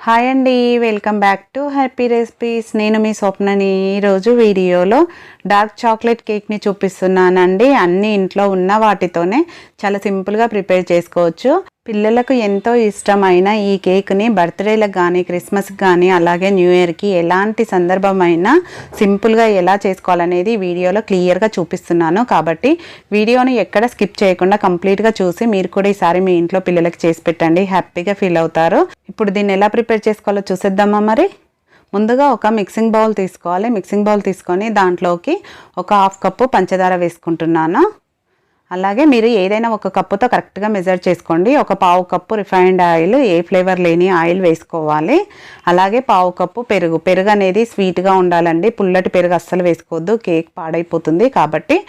Hi అండి welcome back to happy recipes నేను మీ స్వప్నని ఈరోజు వీడియోలో డార్క్ చాక్లెట్ కేక్ని చూపిస్తున్నానండి. అన్ని ఇంట్లో ఉన్న వాటితోనే చాలా సింపుల్గా ప్రిపేర్ చేసుకోవచ్చు. పిల్లలకు ఎంతో ఇష్టమైన ఈ కేక్ని బర్త్డేలకు కానీ క్రిస్మస్కి కానీ అలాగే న్యూ ఇయర్కి ఎలాంటి సందర్భమైనా సింపుల్గా ఎలా చేసుకోవాలనేది వీడియోలో క్లియర్గా చూపిస్తున్నాను. కాబట్టి వీడియోని ఎక్కడ స్కిప్ చేయకుండా కంప్లీట్గా చూసి మీరు కూడా ఈసారి మీ ఇంట్లో పిల్లలకి చేసి పెట్టండి. హ్యాపీగా ఫీల్ అవుతారు. ఇప్పుడు దీన్ని ఎలా ప్రిపేర్ చేసుకోవాలో చూసేద్దామా మరి? ముందుగా ఒక మిక్సింగ్ బౌల్ తీసుకోవాలి. మిక్సింగ్ బౌల్ తీసుకొని దాంట్లోకి ఒక హాఫ్ కప్పు పంచదార వేసుకుంటున్నాను. అలాగే మీరు ఏదైనా ఒక కప్పుతో కరెక్ట్గా మెజర్ చేసుకోండి. ఒక పావు కప్పు రిఫైన్డ్ ఆయిల్ ఏ ఫ్లేవర్ లేని ఆయిల్ వేసుకోవాలి. అలాగే పావు కప్పు పెరుగు. పెరుగు అనేది స్వీట్గా ఉండాలండి. పుల్లటి పెరుగు అస్సలు వేసుకోవద్దు. కేక్ పాడైపోతుంది కాబట్టి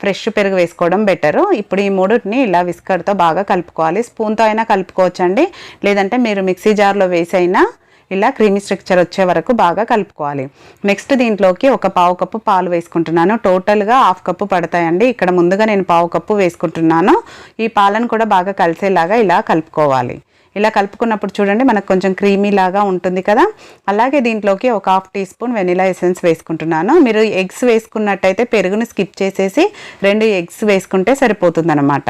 ఫ్రెష్ పెరుగు వేసుకోవడం బెటరు. ఇప్పుడు ఈ మూడుని ఇలా విస్కర్తో బాగా కలుపుకోవాలి. స్పూన్తో అయినా కలుపుకోవచ్చండి. లేదంటే మీరు మిక్సీ జార్లో వేసి అయినా ఇలా క్రీమీ స్ట్రక్చర్ వచ్చే వరకు బాగా కలుపుకోవాలి. నెక్స్ట్ దీంట్లోకి ఒక పావు కప్పు పాలు వేసుకుంటున్నాను. టోటల్గా హాఫ్ కప్పు పడతాయండి. ఇక్కడ ముందుగా నేను పావు కప్పు వేసుకుంటున్నాను. ఈ పాలను కూడా బాగా కలిసేలాగా ఇలా కలుపుకోవాలి. ఇలా కలుపుకున్నప్పుడు చూడండి మనకు కొంచెం క్రీమీ లాగా ఉంటుంది కదా. అలాగే దీంట్లోకి ఒక half teaspoon vanilla essence వేసుకుంటున్నాను. మీరు ఎగ్స్ వేసుకున్నట్టయితే పెరుగుని స్కిప్ చేసేసి రెండు ఎగ్స్ వేసుకుంటే సరిపోతుంది అనమాట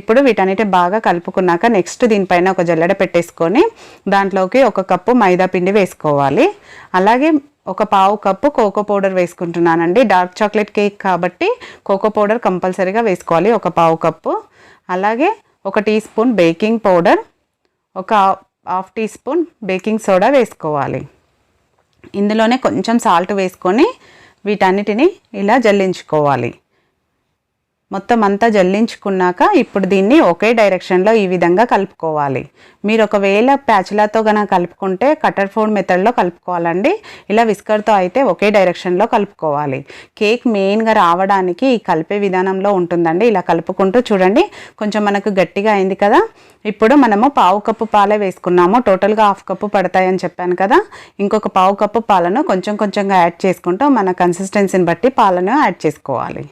ఇప్పుడు వీటన్నిటి బాగా కలుపుకున్నాక నెక్స్ట్ దీనిపైన ఒక జల్లెడ పెట్టేసుకొని దాంట్లోకి ఒక కప్పు మైదా పిండి వేసుకోవాలి. అలాగే ఒక పావు కప్పు కోకో పౌడర్ వేసుకుంటున్నానండి. డార్క్ చాక్లెట్ కేక్ కాబట్టి కోకో పౌడర్ కంపల్సరీగా వేసుకోవాలి ఒక పావు కప్పు. అలాగే ఒక టీ స్పూన్ బేకింగ్ పౌడర్ ఒక half teaspoon baking soda వేసుకోవాలి. ఇందులోనే కొంచెం సాల్ట్ వేసుకొని వీటన్నిటిని ఇలా జల్లించుకోవాలి. మొత్తం అంతా జల్లించుకున్నాక ఇప్పుడు దీన్ని ఒకే డైరెక్షన్లో ఈ విధంగా కలుపుకోవాలి. మీరు ఒకవేళ ప్యాచులతో కనుక కలుపుకుంటే కటర్ ఫోన్ మెథడ్లో కలుపుకోవాలండి. ఇలా విస్కర్తో అయితే ఒకే డైరెక్షన్లో కలుపుకోవాలి. కేక్ మెయిన్గా రావడానికి ఈ కలిపే విధానంలో ఉంటుందండి. ఇలా కలుపుకుంటూ చూడండి. కొంచెం మనకు గట్టిగా అయింది కదా. ఇప్పుడు మనము పావు కప్పు పాలే వేసుకున్నాము. టోటల్గా హాఫ్ కప్పు పడతాయని చెప్పాను కదా. ఇంకొక పావు కప్పు పాలను కొంచెం కొంచెంగా యాడ్ చేసుకుంటూ మన కన్సిస్టెన్సీని బట్టి పాలను యాడ్ చేసుకోవాలి.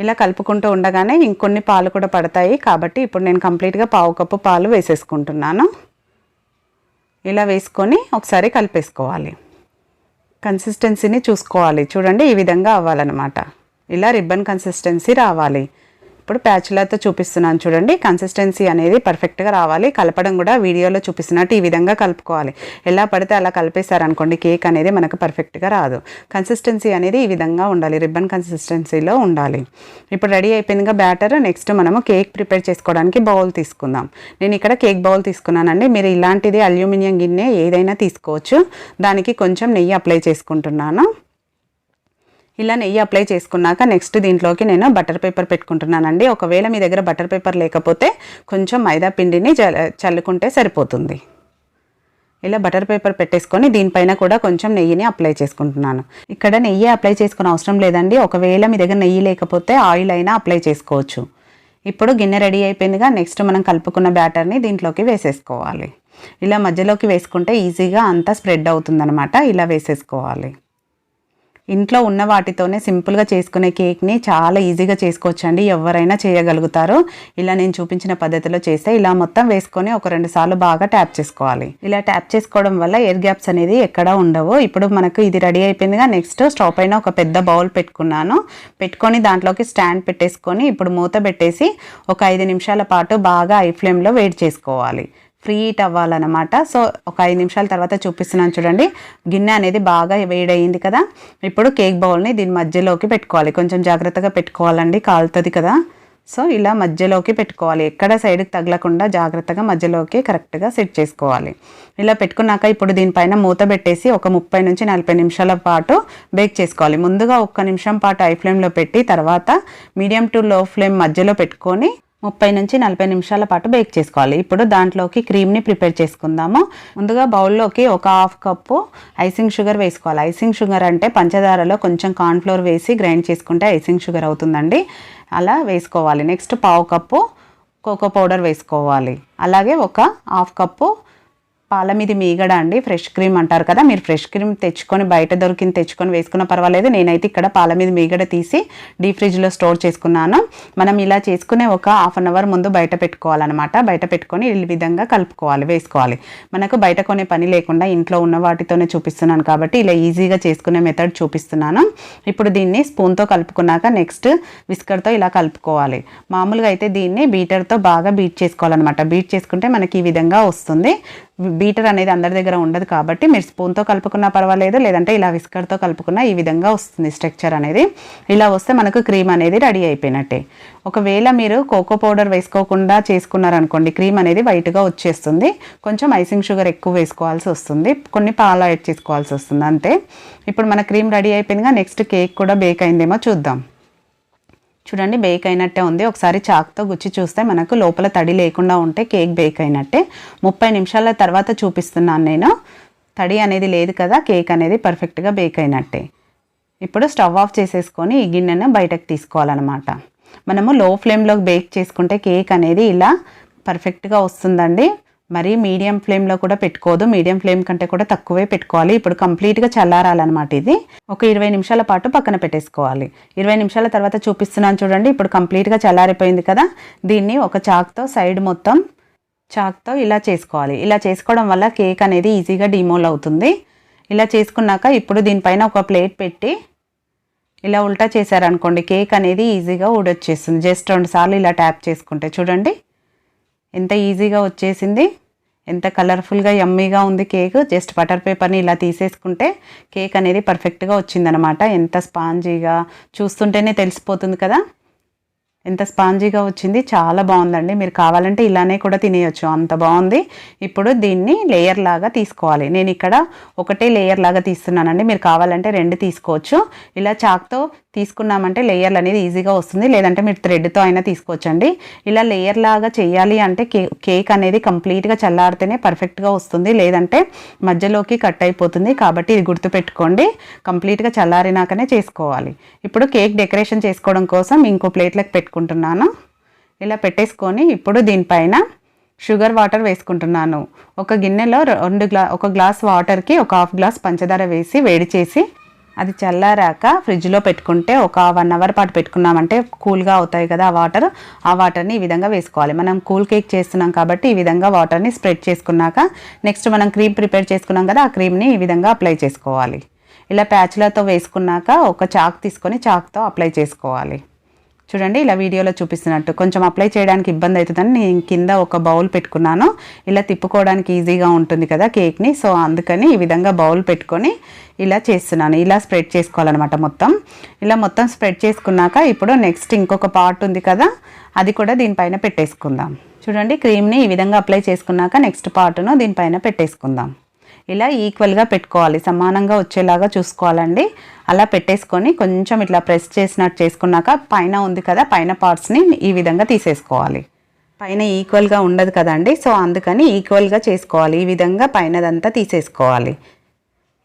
ఇలా కలుపుకుంటూ ఉండగానే ఇంకొన్ని పాలు కూడా పడతాయి. కాబట్టి ఇప్పుడు నేను కంప్లీట్గా పావు కప్పు పాలు వేసేసుకుంటున్నాను. ఇలా వేసుకొని ఒకసారి కలిపేసుకోవాలి. కన్సిస్టెన్సీని చూసుకోవాలి. చూడండి ఈ విధంగా అవ్వాలన్నమాట. ఇలా రిబ్బన్ కన్సిస్టెన్సీ రావాలి. ఇప్పుడు ప్యాచ్లతో చూపిస్తున్నాను చూడండి. కన్సిస్టెన్సీ అనేది పర్ఫెక్ట్గా రావాలి. కలపడం కూడా వీడియోలో చూపిస్తున్నట్టు ఈ విధంగా కలుపుకోవాలి. ఎలా పడితే అలా కలిపేశారనుకోండి కేక్ అనేది మనకు పర్ఫెక్ట్గా రాదు. కన్సిస్టెన్సీ అనేది ఈ విధంగా ఉండాలి. రిబ్బన్ కన్సిస్టెన్సీలో ఉండాలి. ఇప్పుడు రెడీ అయిపోయిందిగా బ్యాటర్. నెక్స్ట్ మనము కేక్ ప్రిపేర్ చేసుకోవడానికి బౌల్ తీసుకుందాం. నేను ఇక్కడ కేక్ బౌల్ తీసుకున్నానండి. మీరు ఇలాంటిది అల్యూమినియం గిన్నె ఏదైనా తీసుకోవచ్చు. దానికి కొంచెం నెయ్యి అప్లై చేసుకుంటున్నాను. ఇలా నెయ్యి అప్లై చేసుకున్నాక నెక్స్ట్ దీంట్లోకి నేను బటర్ పేపర్ పెట్టుకుంటున్నానండి. ఒకవేళ మీ దగ్గర బటర్ పేపర్ లేకపోతే కొంచెం మైదా పిండిని చల్లుకుంటే సరిపోతుంది. ఇలా బటర్ పేపర్ పెట్టేసుకొని దీనిపైన కూడా కొంచెం నెయ్యిని అప్లై చేసుకుంటున్నాను. ఇక్కడ నెయ్యి అప్లై చేసుకునే అవసరం లేదండి. ఒకవేళ మీ దగ్గర నెయ్యి లేకపోతే ఆయిల్ అయినా అప్లై చేసుకోవచ్చు. ఇప్పుడు గిన్నె రెడీ అయిపోయిందిగా. నెక్స్ట్ మనం కలుపుకున్న బ్యాటర్ని దీంట్లోకి వేసేసుకోవాలి. ఇలా మధ్యలోకి వేసుకుంటే ఈజీగా అంతా స్ప్రెడ్ అవుతుందనమాట ఇలా వేసేసుకోవాలి. ఇంట్లో ఉన్న వాటితోనే సింపుల్గా చేసుకునే కేక్ని చాలా ఈజీగా చేసుకోవచ్చు అండి ఎవరైనా చేయగలుగుతారు. ఇలా నేను చూపించిన పద్ధతిలో చేస్తే ఇలా మొత్తం వేసుకొని ఒక రెండు సార్లు బాగా ట్యాప్ చేసుకోవాలి. ఇలా ట్యాప్ చేసుకోవడం వల్ల ఎయిర్ గ్యాప్స్ అనేది ఎక్కడా ఉండవు. ఇప్పుడు మనకు ఇది రెడీ అయిపోయిందిగా నెక్స్ట్ స్టవ్ పైన ఒక పెద్ద బౌల్ పెట్టుకున్నాను. పెట్టుకొని దాంట్లోకి స్టాండ్ పెట్టేసుకొని ఇప్పుడు మూత పెట్టేసి ఒక ఐదు నిమిషాల పాటు బాగా ఐ ఫ్లేమ్లో వేడి చేసుకోవాలి. ఫ్రీ హీట్ అవ్వాలన్నమాట సో ఒక ఐదు నిమిషాల తర్వాత చూపిస్తున్నాను చూడండి. గిన్నె అనేది బాగా వేడయింది కదా. ఇప్పుడు కేక్ బౌల్ని దీని మధ్యలోకి పెట్టుకోవాలి. కొంచెం జాగ్రత్తగా పెట్టుకోవాలండి కాలుతుంది కదా. సో ఇలా మధ్యలోకి పెట్టుకోవాలి. ఎక్కడ సైడ్కి తగలకుండా జాగ్రత్తగా మధ్యలోకి కరెక్ట్గా సెట్ చేసుకోవాలి. ఇలా పెట్టుకున్నాక ఇప్పుడు దీనిపైన మూత పెట్టేసి ఒక ముప్పై నుంచి నలభై నిమిషాల పాటు బేక్ చేసుకోవాలి. ముందుగా ఒక్క నిమిషం పాటు ఐ ఫ్లేమ్లో పెట్టి తర్వాత మీడియం టు లో ఫ్లేమ్ మధ్యలో పెట్టుకొని ముప్పై నుంచి నలభై నిమిషాల పాటు బేక్ చేసుకోవాలి. ఇప్పుడు దాంట్లోకి క్రీమ్ని ప్రిపేర్ చేసుకుందాము. ముందుగా బౌల్లోకి ఒక హాఫ్ కప్పు ఐసింగ్ షుగర్ వేసుకోవాలి. ఐసింగ్ షుగర్ అంటే పంచదారలో కొంచెం కార్న్ఫ్లోర్ వేసి గ్రైండ్ చేసుకుంటే ఐసింగ్ షుగర్ అవుతుందండి. అలా వేసుకోవాలి. నెక్స్ట్ పావు కప్పు కోకో పౌడర్ వేసుకోవాలి. అలాగే ఒక హాఫ్ కప్పు పాల మీది మీగడ అండి ఫ్రెష్ క్రీమ్ అంటారు కదా మీరు ఫ్రెష్ క్రీమ్ తెచ్చుకొని బయట దొరికింది తెచ్చుకొని వేసుకున్న పర్వాలేదు. నేనైతే ఇక్కడ పాల మీద మీగడ తీసి డీప్ ఫ్రిడ్జ్లో స్టోర్ చేసుకున్నాను. మనం ఇలా చేసుకునే ఒక హాఫ్ అన్ అవర్ ముందు బయట పెట్టుకోవాలన్నమాట. బయట పెట్టుకొని ఈ విధంగా కలుపుకోవాలి వేసుకోవాలి. మనకు బయట కొనే పని లేకుండా ఇంట్లో ఉన్న వాటితోనే చూపిస్తున్నాను కాబట్టి ఇలా ఈజీగా చేసుకునే మెథడ్ చూపిస్తున్నాను. ఇప్పుడు దీన్ని స్పూన్తో కలుపుకున్నాక నెక్స్ట్ విస్కర్తో ఇలా కలుపుకోవాలి. మామూలుగా అయితే దీన్ని బీటర్తో బాగా బీట్ చేసుకోవాలన్నమాట. బీట్ చేసుకుంటే మనకి ఈ విధంగా వస్తుంది. బీటర్ అనేది అందరి దగ్గర ఉండదు కాబట్టి మీరు స్పూన్తో కలుపుకున్నా పర్వాలేదు లేదంటే ఇలా విస్కర్తో కలుపుకున్నా ఈ విధంగా వస్తుంది స్ట్రక్చర్ అనేది. ఇలా వస్తే మనకు క్రీమ్ అనేది రెడీ అయిపోయినట్టే. ఒకవేళ మీరు కోకో పౌడర్ వేసుకోకుండా చేసుకున్నారనుకోండి క్రీమ్ అనేది వైట్గా వచ్చేస్తుంది. కొంచెం ఐసింగ్ షుగర్ ఎక్కువ వేసుకోవాల్సి వస్తుంది. కొన్ని పాలు యాడ్ చేసుకోవాల్సి వస్తుంది అంతే. ఇప్పుడు మన క్రీమ్ రెడీ అయిపోయిందిగా నెక్స్ట్ కేక్ కూడా బేక్ అయిందేమో చూద్దాం. చూడండి బేక్ అయినట్టే ఉంది. ఒకసారి చాక్తో గుచ్చి చూస్తే మనకు లోపల తడి లేకుండా ఉంటే కేక్ బేక్ అయినట్టే. ముప్పై నిమిషాల తర్వాత చూపిస్తున్నాను నేను. తడి అనేది లేదు కదా కేక్ అనేది పర్ఫెక్ట్గా బేక్ అయినట్టే. ఇప్పుడు స్టవ్ ఆఫ్ చేసేసుకొని ఈ గిన్నెను బయటకు తీసుకోవాలన్నమాట. మనము లో ఫ్లేమ్లో బేక్ చేసుకుంటే కేక్ అనేది ఇలా పర్ఫెక్ట్గా వస్తుందండి. మరి మీడియం ఫ్లేమ్లో కూడా పెట్టుకోదు మీడియం ఫ్లేమ్ కంటే కూడా తక్కువే పెట్టుకోవాలి. ఇప్పుడు కంప్లీట్గా చల్లారాలన్నమాట ఇది. ఒక ఇరవై నిమిషాల పాటు పక్కన పెట్టేసుకోవాలి. ఇరవై నిమిషాల తర్వాత చూపిస్తున్నాను చూడండి. ఇప్పుడు కంప్లీట్గా చల్లారిపోయింది కదా. దీన్ని ఒక చాక్తో సైడ్ మొత్తం చాక్తో ఇలా చేసుకోవాలి. ఇలా చేసుకోవడం వల్ల కేక్ అనేది ఈజీగా డిమోల్ అవుతుంది. ఇలా చేసుకున్నాక ఇప్పుడు దీనిపైన ఒక ప్లేట్ పెట్టి ఇలా ఉల్టా చేశారనుకోండి కేక్ అనేది ఈజీగా ఊడొచ్చేస్తుంది. జస్ట్ రెండు సార్లు ఇలా ట్యాప్ చేసుకుంటే చూడండి. ఎంత ఈజీగా వచ్చేసింది. ఎంత కలర్ఫుల్గా యమ్మీగా ఉంది కేక్ జస్ట్ బటర్ పేపర్ని ఇలా తీసేసుకుంటే కేక్ అనేది పర్ఫెక్ట్గా వచ్చిందనమాట ఎంత స్పాంజీగా చూస్తుంటేనే తెలిసిపోతుంది కదా. ఎంత స్పాంజీగా వచ్చింది? చాలా బాగుందండి. మీరు కావాలంటే ఇలానే కూడా తినేయచ్చు. అంత బాగుంది. ఇప్పుడు దీన్ని లేయర్ లాగా తీసుకోవాలి. నేను ఇక్కడ ఒకటే లేయర్ లాగా తీస్తున్నానండి. మీరు కావాలంటే రెండు తీసుకోవచ్చు. ఇలా చాక్తో తీసుకున్నామంటే లేయర్లు అనేది ఈజీగా వస్తుంది. లేదంటే మీరు థ్రెడ్తో అయినా తీసుకోవచ్చండి. ఇలా లేయర్ లాగా చేయాలి అంటే కేక్ అనేది కంప్లీట్గా చల్లారితేనే పర్ఫెక్ట్గా వస్తుంది. లేదంటే మధ్యలోకి కట్ అయిపోతుంది. కాబట్టి ఇది గుర్తుపెట్టుకోండి కంప్లీట్గా చల్లారినాకనే చేసుకోవాలి. ఇప్పుడు కేక్ డెకరేషన్ చేసుకోవడం కోసం ఇంకో ప్లేట్లకు పెట్టుకుంటున్నాను. ఇలా పెట్టేసుకొని ఇప్పుడు దీనిపైన షుగర్ వాటర్ వేసుకుంటున్నాను. ఒక గిన్నెలో రెండు గ్లా ఒక గ్లాస్ వాటర్కి ఒక హాఫ్ గ్లాస్ పంచదార వేసి వేడి చేసి అది చల్లారాక ఫ్రిడ్జ్లో పెట్టుకుంటే ఒక వన్ అవర్ పాటు పెట్టుకున్నామంటే కూల్గా అవుతాయి కదా ఆ వాటర్. ఆ వాటర్ని ఈ విధంగా వేసుకోవాలి. మనం కూల్ కేక్ చేస్తున్నాం కాబట్టి ఈ విధంగా వాటర్ని స్ప్రెడ్ చేసుకున్నాక నెక్స్ట్ మనం క్రీమ్ ప్రిపేర్ చేసుకున్నాం కదా ఆ క్రీమ్ని ఈ విధంగా అప్లై చేసుకోవాలి. ఇలా ప్యాచ్లతో వేసుకున్నాక ఒక చాక్ తీసుకొని చాక్తో అప్లై చేసుకోవాలి. చూడండి ఇలా వీడియోలో చూపిస్తున్నట్టు. కొంచెం అప్లై చేయడానికి ఇబ్బంది అవుతుందని నేను కింద ఒక బౌల్ పెట్టుకున్నాను. ఇలా తిప్పుకోవడానికి ఈజీగా ఉంటుంది కదా కేక్ని. సో అందుకని ఈ విధంగా బౌల్ పెట్టుకొని ఇలా చేస్తున్నాను. ఇలా స్ప్రెడ్ చేసుకోవాలన్నమాట మొత్తం. ఇలా మొత్తం స్ప్రెడ్ చేసుకున్నాక ఇప్పుడు నెక్స్ట్ ఇంకొక పార్ట్ ఉంది కదా అది కూడా దీనిపైన పెట్టేసుకుందాం. చూడండి క్రీమ్ని ఈ విధంగా అప్లై చేసుకున్నాక నెక్స్ట్ పార్ట్ను దీనిపైన పెట్టేసుకుందాం. ఇలా ఈక్వల్గా పెట్టుకోవాలి. సమానంగా వచ్చేలాగా చూసుకోవాలండి. అలా పెట్టేసుకొని కొంచెం ఇట్లా ప్రెస్ చేసినట్టు చేసుకున్నాక పైన ఉంది కదా పైన పార్ట్స్ని ఈ విధంగా తీసేసుకోవాలి. పైన ఈక్వల్గా ఉండదు కదండి. సో అందుకని ఈక్వల్గా చేసుకోవాలి. ఈ విధంగా పైనదంతా తీసేసుకోవాలి.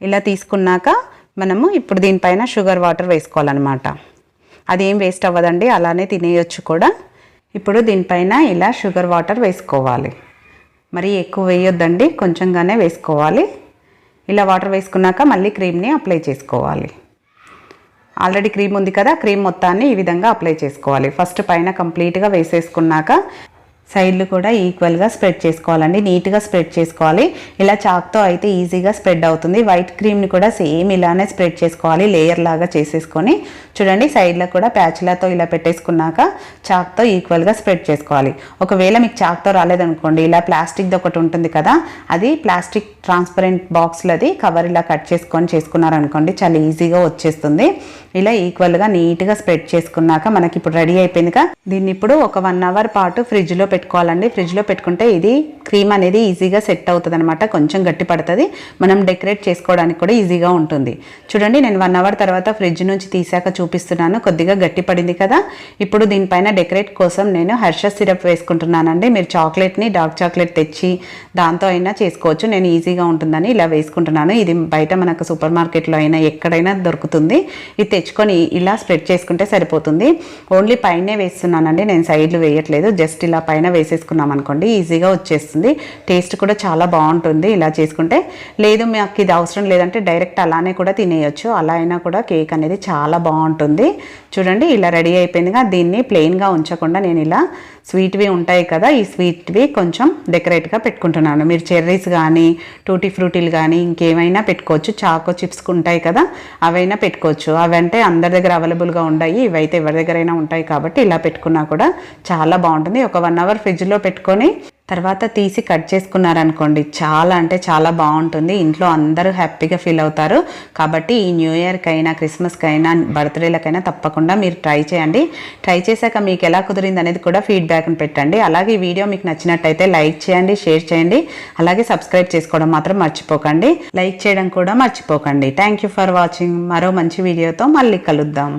ఇలా తీసుకున్నాక మనము ఇప్పుడు దీనిపైన షుగర్ వాటర్ వేసుకోవాలన్నమాట. అదేం వేస్ట్ అవ్వదండి. అలానే తినేయొచ్చు కూడా. ఇప్పుడు దీనిపైన ఇలా షుగర్ వాటర్ వేసుకోవాలి. మరి ఎక్కువ వేయొద్దండి కొంచెంగానే వేసుకోవాలి. ఇలా వాటర్ వేసుకున్నాక మళ్ళీ క్రీమ్ని అప్లై చేసుకోవాలి. ఆల్రెడీ క్రీమ్ ఉంది కదా క్రీమ్ మొత్తాన్ని ఈ విధంగా అప్లై చేసుకోవాలి. ఫస్ట్ పైన కంప్లీట్గా వేసేసుకున్నాక సైడ్లు కూడా ఈక్వల్గా స్ప్రెడ్ చేసుకోవాలండి. నీట్గా స్ప్రెడ్ చేసుకోవాలి. ఇలా చాక్తో అయితే ఈజీగా స్ప్రెడ్ అవుతుంది. వైట్ క్రీమ్ని కూడా సేమ్ ఇలానే స్ప్రెడ్ చేసుకోవాలి. లేయర్ లాగా చేసేసుకొని. చూడండి సైడ్లో కూడా ప్యాచ్లతో ఇలా పెట్టేసుకున్నాక చాక్తో ఈక్వల్గా స్ప్రెడ్ చేసుకోవాలి. ఒకవేళ మీకు చాక్తో రాలేదనుకోండి ఇలా ప్లాస్టిక్ది ఒకటి ఉంటుంది కదా అది ప్లాస్టిక్ ట్రాన్స్పరెంట్ బాక్స్లది కవర్ ఇలా కట్ చేసుకొని చేసుకున్నారనుకోండి చాలా ఈజీగా వచ్చేస్తుంది. ఇలా ఈక్వల్గా నీట్గా స్ప్రెడ్ చేసుకున్నాక మనకి ఇప్పుడు రెడీ అయిపోయిందిగా దీన్ని ఇప్పుడు ఒక వన్ అవర్ పాటు ఫ్రిడ్జ్లో పెట్టుకోవాలండి. ఫ్రిడ్జ్లో పెట్టుకుంటే ఇది క్రీమ్ అనేది ఈజీగా సెట్ అవుతుంది అనమాట కొంచెం గట్టి పడుతుంది. మనం డెకరేట్ చేసుకోవడానికి కూడా ఈజీగా ఉంటుంది. చూడండి నేను వన్ అవర్ తర్వాత ఫ్రిడ్జ్ నుంచి తీసాక చూపిస్తున్నాను. కొద్దిగా గట్టి పడింది కదా. ఇప్పుడు దీనిపైన డెకరేట్ కోసం నేను హర్ష సిరప్ వేసుకుంటున్నానండి. మీరు చాక్లెట్ని డార్క్ చాక్లెట్ తెచ్చి దాంతో అయినా చేసుకోవచ్చు. నేను ఈజీగా ఉంటుందని ఇలా వేసుకుంటున్నాను. ఇది బయట మనకు సూపర్ మార్కెట్లో అయినా ఎక్కడైనా దొరుకుతుంది. ఇది తెచ్చుకొని ఇలా స్ప్రెడ్ చేసుకుంటే సరిపోతుంది. ఓన్లీ పైనే వేస్తున్నానండి. నేను సైడ్లు వేయట్లేదు. జస్ట్ ఇలా పైన వేసేసుకున్నాం అనుకోండి ఈజీగా వచ్చేస్తుంది. టేస్ట్ కూడా చాలా బాగుంటుంది ఇలా చేసుకుంటే. లేదు మాకు ఇది అవసరం లేదంటే డైరెక్ట్ అలానే కూడా తినేయచ్చు. అలా అయినా కూడా కేక్ అనేది చాలా బాగుంటుంది. చూడండి ఇలా రెడీ అయిపోయిందిగా. దీన్ని ప్లెయిన్గా ఉంచకుండా నేను ఇలా స్వీట్వి ఉంటాయి కదా ఈ స్వీట్వి కొంచెం డెకరేట్గా పెట్టుకుంటున్నాను. మీరు చెర్రీస్ కానీ టూటీ ఫ్రూటీలు కానీ ఇంకేమైనా పెట్టుకోవచ్చు. చాకో చిప్స్ ఉంటాయి కదా అవైనా పెట్టుకోవచ్చు. అవంటే అందరి దగ్గర అవైలబుల్గా ఉన్నాయి ఇవైతే ఎవరి దగ్గరైనా ఉంటాయి కాబట్టి ఇలా పెట్టుకున్నా కూడా చాలా బాగుంటుంది. ఒక వన్ అవర్ ఫ్రిడ్జ్లో పెట్టుకొని తర్వాత తీసి కట్ చేసుకున్నారనుకోండి చాలా అంటే చాలా బాగుంటుంది. ఇంట్లో అందరూ హ్యాపీగా ఫీల్ అవుతారు. కాబట్టి ఈ న్యూ ఇయర్కైనా క్రిస్మస్కైనా బర్త్డేలకైనా తప్పకుండా మీరు ట్రై చేయండి. ట్రై చేశాక మీకు ఎలా కుదిరింది అనేది కూడా ఫీడ్బ్యాక్ని పెట్టండి. అలాగే ఈ వీడియో మీకు నచ్చినట్టయితే లైక్ చేయండి షేర్ చేయండి. అలాగే సబ్స్క్రైబ్ చేసుకోవడం మాత్రం మర్చిపోకండి. లైక్ చేయడం కూడా మర్చిపోకండి. Thank you for watching. మరో మంచి వీడియోతో మళ్ళీ కలుద్దాం.